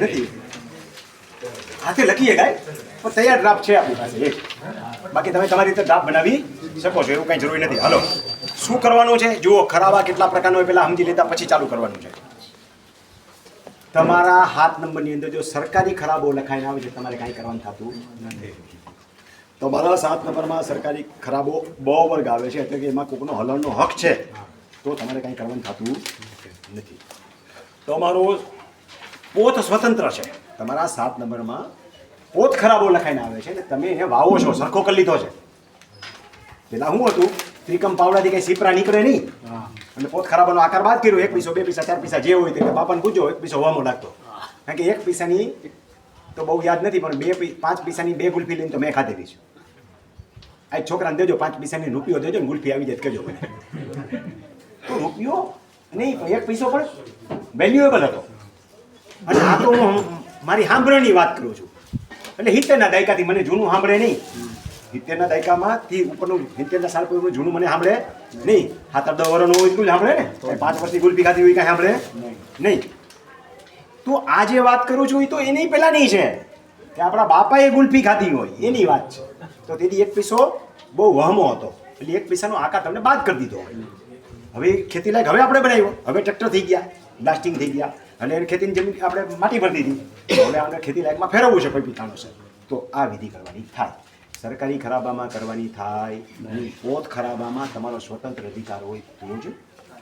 નથી. હાથે લખીએ કાંઈ? પણ તૈયાર ડ્રાફ્ટ છે આપણી પાસે. એક બાકી તમે તમારી રીતે ડ્રાફ્ટ બનાવી શકો છો, એવું કંઈ જરૂરી નથી. હલો. શું કરવાનું છે? જુઓ ખરાબા કેટલા પ્રકારનો હોય પહેલાં સમજી લેતા પછી ચાલુ કરવાનું છે. તમારા હાથ નંબરની અંદર જો સરકારી ખરાબો લખાઈને આવે છે, તમારે કાંઈ કરવાનું થતું નથી. તમારા સાત નંબરમાં સરકારી ખરાબો બહુ વર્ગ આવે છે, એટલે કે એમાં કોકનો હલનનો હક છે, તો તમારે કાંઈ કરવાનું થતું નથી. તમારો પોત સ્વતંત્ર છે. તમારા સાત નંબરમાં પોત ખરાબો લખાઈને આવે છે ને તમે એને વાવો છો, સરખો કરી લીધો છે. પેલા શું હતું, ત્રિકમ પાવડાથી કઈ સીપરા નીકળે નહીં. અને પોત ખરાબાનો આકાર બાદ કર્યો, એક પૈસો, બે પીસા, ચાર પૈસા જે હોય તે બાપાને પૂછો એક પીસો હોવામાં લાગતો કારણ કે એક પૈસાની તો બહુ યાદ નથી, પણ બે પાંચ પૈસાની બે ગુલ્ફી લઈને તો મેં ખાધેલી છે આ છોકરાને દેજો, પાંચ પૈસાની રૂપિયો દેજો ને ગુલ્ફી આવી જાય કહેજો તો રૂપિયો નહીં એક પૈસો પણ વેલ્યુએબલ હતો. અને આ તો હું મારી સાંભળવાની વાત કરું છું. એટલે હિત્તેરના દાયકાથી મને જૂનું સાંભળે નહીં. હિત્તેરના દાયકામાંથી ઉપરનું સિત્તેરના સાલ પરનું જૂનું મને સાંભળે નહીં. હાથર દસ વર્ષનું હોય એટલું જ સાંભળે ને? પાંચ વર્ષની ગુલપી ખાતી હોય કાંઈ સાંભળે નહીં. તો આ જે વાત કરું છું એ તો એની પહેલાંની છે. કે આપણા બાપાએ ગુલ્ફી ખાધી હોય એની વાત છે. તો તેથી એક પૈસો બહુ વહમો હતો. એટલે એક પૈસાનો આકાર તમને બાદ કરી દીધો હવે ખેતી લાયક હવે આપણે બનાવ્યો. હવે ટ્રેક્ટર થઈ ગયા બ્લાસ્ટિંગ થઈ ગયા. અને એની ખેતીની જમીન આપણે માટી ભરી દીધી. હવે આપણે ખેતી લાયકમાં ફેરવવું છે કોઈ પિતાનો છે તો આ વિધિ કરવાની થાય. સરકારી ખરાબામાં કરવાની થાય. નહીં, પોત ખરાબામાં તમારો સ્વતંત્ર અધિકાર હોય તો જ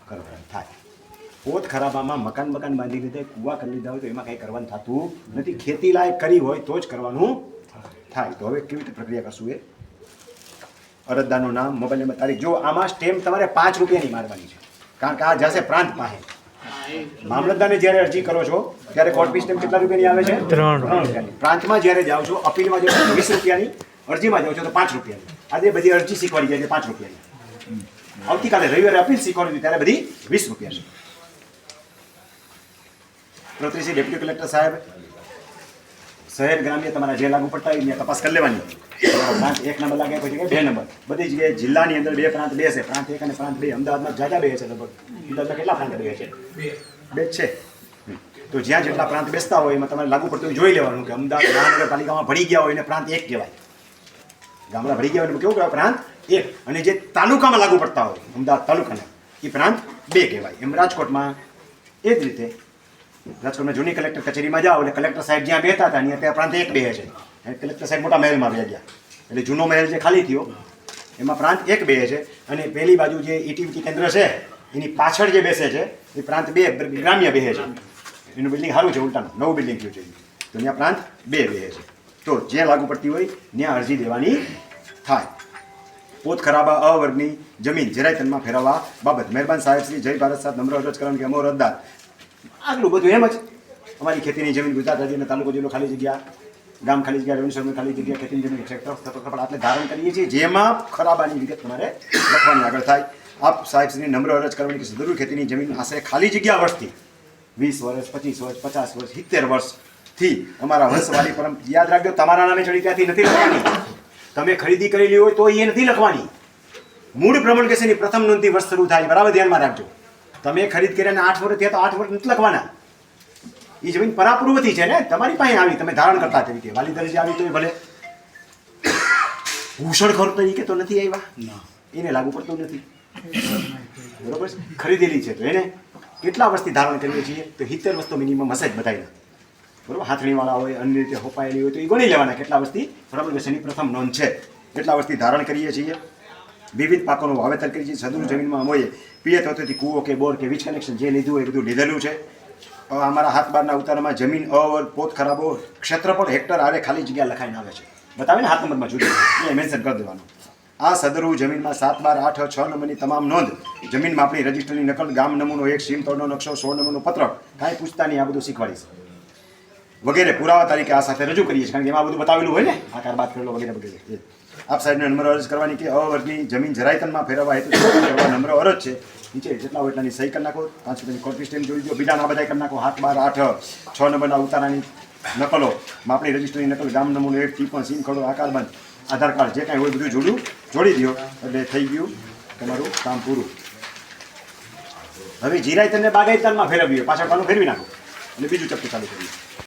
કરવાની થાય. પોત ખરાબામાં મકાન મકાન બાંધી લીધે, કુવા કરી લીધા હોય તો એમાં કંઈ કરવાનું થતું નથી. ખેતી લાયક કરી હોય તો જ કરવાનું થાય. તો હવે કેવી રીતે પ્રક્રિયા કરશું એ? અરજદારનું નામ, મોબાઈલ નંબર, તારીખ. જો આમાં સ્ટેમ્પ તમારે પાંચ રૂપિયાની મારવાની છે. કારણ કે આ જશે પ્રાંત પાસે. મામલતદારને જ્યારે અરજી કરો છો ત્યારે કોર્ટ ફી સ્ટેમ્પ કેટલા રૂપિયાની આવે છે? ત્રણ. રૂપિયાની. પ્રાંતમાં જ્યારે જાઓ છો અપીલમાં જાઓ છો વીસ રૂપિયાની અરજીમાં જાઓ છો તો પાંચ રૂપિયાની. આજે બધી અરજી શીખવાડી જાય છે પાંચ રૂપિયાની. આવતીકાલે રવિવારે અપીલ શીખવાડી ત્યારે બધી વીસ રૂપિયાની. પ્રતિશ્રી ડેપ્યુટી કલેક્ટર સાહેબ શહેર ગ્રામ્ય તમારા જે લાગુ પડતા હોય તપાસ કરી લેવાની. તમારો પ્રાંત એક નંબર લાગે પછી બે નંબર. બધી જગ્યાએ જિલ્લાની અંદર બે પ્રાંત બે છે. પ્રાંત એક અને પ્રાંત બે. અમદાવાદમાં જાજા બે છે લગભગ. અમદાવાદમાં કેટલા પ્રાંત બે છે? બે. છે. તો જ્યાં જેટલા પ્રાંત બેસતા હોય એમાં તમારે લાગુ પડતું હોય જોઈ લેવાનું કે અમદાવાદ મહાનગરપાલિકામાં ભળી ગયા હોય એને પ્રાંત એક કહેવાય. ગામડા ભળી ગયા હોય કેવું કહેવાય? પ્રાંત એક. અને જે તાલુકામાં લાગુ પડતા હોય અમદાવાદ તાલુકાના એ પ્રાંત બે કહેવાય. એમ રાજકોટમાં એ જ રીતે રાજકોટમાં જૂની કલેક્ટર કચેરીમાં જાઓ એટલે કલેક્ટર સાહેબ જ્યાં બેતા હતા, ત્યાં ત્યાં પ્રાંત એક બે છે. કલેક્ટર સાહેબ મોટા મહેલમાં બે ગયા. એટલે જૂનો મહેલ જે ખાલી થયો, એમાં પ્રાંત એક બે છે. અને પેલી બાજુ જે ઇટીવીટી કેન્દ્ર છે, એની પાછળ જે બેસે છે, એ પ્રાંત બે ગ્રામ્ય બેસે છે. એનું બિલ્ડિંગ સારું છે, ઉલટાનું. નવું બિલ્ડિંગ થયું છે. તો ત્યાં પ્રાંત બે બે છે. તો જ્યાં લાગુ પડતી હોય, ત્યાં અરજી દેવાની થાય. પોત ખરાબા અ વર્ગની જમીન જરાયતનમાં ફેરવવા બાબત. મહેરબાન સાહેબ શ્રી જય ભારત સાહેબ. નમ્ર અરજ કરવાનું કે અમો રદ્દાર આગલું બધું એમ જ. અમારી ખેતીની જમીન ગુજરાત રાજ્યના તાલુકો જિલ્લો ખાલી જગ્યા, ગામ ખાલી જગ્યા, રેવન્યુ સર્વે ખાલી જગ્યા, ખેતીની જમીન ક્ષેત્ર આપણે ધારણ કરીએ છીએ, જેમાં ખરાબાની વિગત તમારે લખવાની આગળ થાય. આપ સાહેબ શ્રી નમ્ર અરજ કરવાની કે જરૂર ખેતીની જમીન આશરે ખાલી જગ્યા વર્ષથી, વીસ વર્ષ, પચીસ વર્ષ, પચાસ વર્ષ, સિત્તેર વર્ષથી અમારા વર્ષવાળી પરમ યાદ રાખજો, તમારા નામે ચડી ત્યાંથી નથી લખવાની. તમે ખરીદી કરેલી હોય તો એ નથી લખવાની. મૂળ પ્રમાણકેશની પ્રથમ નોંધથી વર્ષ શરૂ થાય બરાબર ધ્યાનમાં રાખજો. તમે ખરીદ કર્યા અને આઠ વર્ષ થયા તો આઠ વર્ષ નથી લખવાના. એ જમીન પરાપૂર્વથી છે ને તમારી પાસે આવી તમે ધારણ કરતા તરીકે. વાલી દરજ્જે આવી તો ભલે. ભૂષણખોર તરીકે તો નથી આવ્યા? એને લાગુ પડતું નથી. બરોબર ખરીદેલી છે. તો એને કેટલા વર્ષથી ધારણ કરીએ છીએ? તો સિત્તેર વસ્તુ મિનિમમ હશે જ બધાયના. બરોબર? હાથણીવાળા હોય અન્ય રીતે હોપાયેલી હોય તો એ ગણી લેવાના કેટલા વર્ષથી? પ્રબલવેશનની પ્રથમ નોંધ છે. કેટલા વર્ષથી ધારણ કરીએ છીએ? વિવિધ પાકોનું વાવેતર કરી છે. સદુર જમીનમાં હોય પિયત હોતેથી કૂવો કે બોર કે વીજ કનેક્શન જે લીધું હોય એ બધું લીધેલું છે. અમારા હાથ બારના ઉતારામાં જમીન અવર પોત ખરાબો ક્ષેત્રફળ હેક્ટર આવે ખાલી જગ્યા લખાઈને આવે છે. બતાવે ને હાથ નંબરમાં જોઈએ એ મેન્શન કરી દેવાનું. આ સદરુ જમીનમાં સાત બાર આઠ છ નંબરની તમામ નોંધ જમીન માપણી રજિસ્ટરની નકલ ગામ નમૂનો એક, સીમ, તોડનો નકશો સોળ નંબરનો પત્રક કાંઈ પૂછતા નહીં, આ બધું શીખવાડીશ. વગેરે પુરાવા તરીકે આ સાથે રજૂ કરીએ છીએ. કારણ કે એમાં બધું બતાવેલું હોય ને? આકાર બાદ કરેલો વગેરે વગેરે. આપ સાહેબને નમ્ર અરજ કરવાની કે અવર્ગની જમીન જરાયતનમાં ફેરવવા હેતુ કરવા નમ્ર અરજ છે. નીચે જેટલા હોય એટલાની સહી કરી નાખો. પાંચ રૂપિયાની કોર્ટ સ્ટેમ્પ જોઈ દો બીજાના બધા કરી નાખો. હાથ બાર આઠ છ નંબરના ઉતારાની નકલો. માપણી રજિસ્ટરની નકલ, ગામ નમૂનો એક ટીપણ સીમ ખડો, આકાર બંધ. આધાર કાર્ડ જે કાંઈ હોય બધું જોડ્યું. જોડી દો એટલે થઈ ગયું તમારું કામ પૂરું. હવે જીરાયતનને બાગાયતનમાં ફેરવ્યું પાછળ પાનું ફેરવી નાખો. અને બીજું ચપ્પુ ચાલુ કર્યું